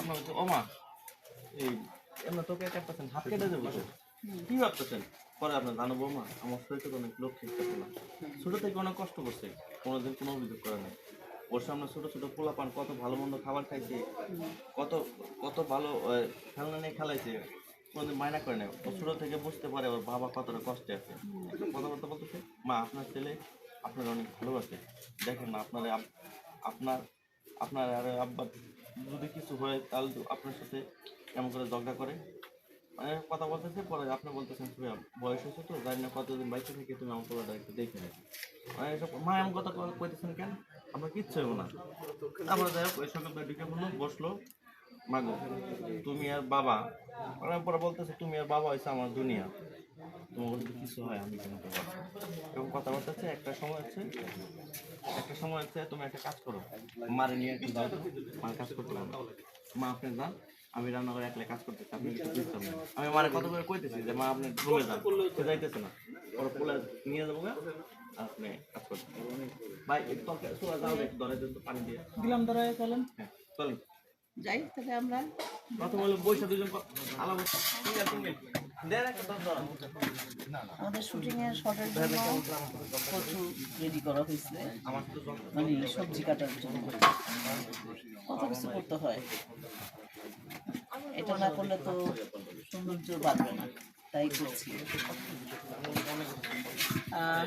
আপনার ও এই এমন তোকে হাত কেটে দেবো। কি ভাবতেছেন? পরে আপনার জানো বৌমা আমার তো অনেক লোক না? ছোট থেকে অনেক কষ্ট করছে কোনোদিন কোনো অভিযোগ করে ওর সামনে ছোট ছোট পোলা পান কত ভালো মন্দ খাবার খাইছে কত কত ভালো খেলনা নিয়ে খেলাইছে কোনোদিন মায়না করে নাই। ও ছোট থেকে বুঝতে পারে ওর বাবা কতটা কষ্টে আছে। একটা কথা বলতে বলতেছে মা আপনার ছেলে আপনার অনেক ভালোবাসে। দেখেন না আপনার আপনার আপনার আর আব্বা যদি কিছু হয়, তাহলে আপনার সাথে এমন করে ঝগড়া করে? মানে কথা বলতেছে, পরে আপনি বলতেছেন, তুমি বয়স হয়েছে তো, জানি না কতদিন বাইকে থেকে তুমি আমার পোলাটা একটু দেখে নেবে মানে এসব মা এমন কথা কইতেছেন কেন? আমরা কিচ্ছু হব না। আমরা যাই হোক ওই বলল বসল। মাগো তুমি আর বাবা ওরা পরে বলতেছে তুমি আর বাবা হয়েছে আমার দুনিয়া। তোমার কিছু হয় আমি পারব এবং কথা বলতেছে একটা সময় হচ্ছে একটা সময় হচ্ছে তুমি একটা কাজ করো মারে নিয়ে একটু তো, মার কাজ করতে পারো মা আপনি যান আমি রান্না করে একলা কাজ করতেছি আপনি কিছু বুঝতে পারবেন আমি মারে কত করে কইতেছি যে মা আপনি রুমে যান সে যাইতেছে না। ওর পোলা নিয়ে যাব গা, আপনি কাজ করতে। ভাই একটু চুলা যাও একটু ধরে পানি দিয়ে। দিলাম ধরে চলেন। হ্যাঁ চলেন। যাই তাহলে আমরা বৈশা দুজন আমাদের শুটিং এর শটের জন্য রেডি করা হয়েছে। মানে সবজি কাটার জন্য। কত কিছু করতে হয়। এটা না করলে তো সৌন্দর্য বাড়বে না। তাই করছি। আর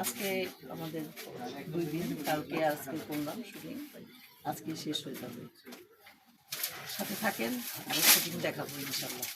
আজকে আমাদের দুই দিন কালকে আজকে করলাম শুটিং আজকে শেষ হয়ে যাবে। সাথে থাকেন আর সেদিন দেখাবো ইনশাল্লাহ।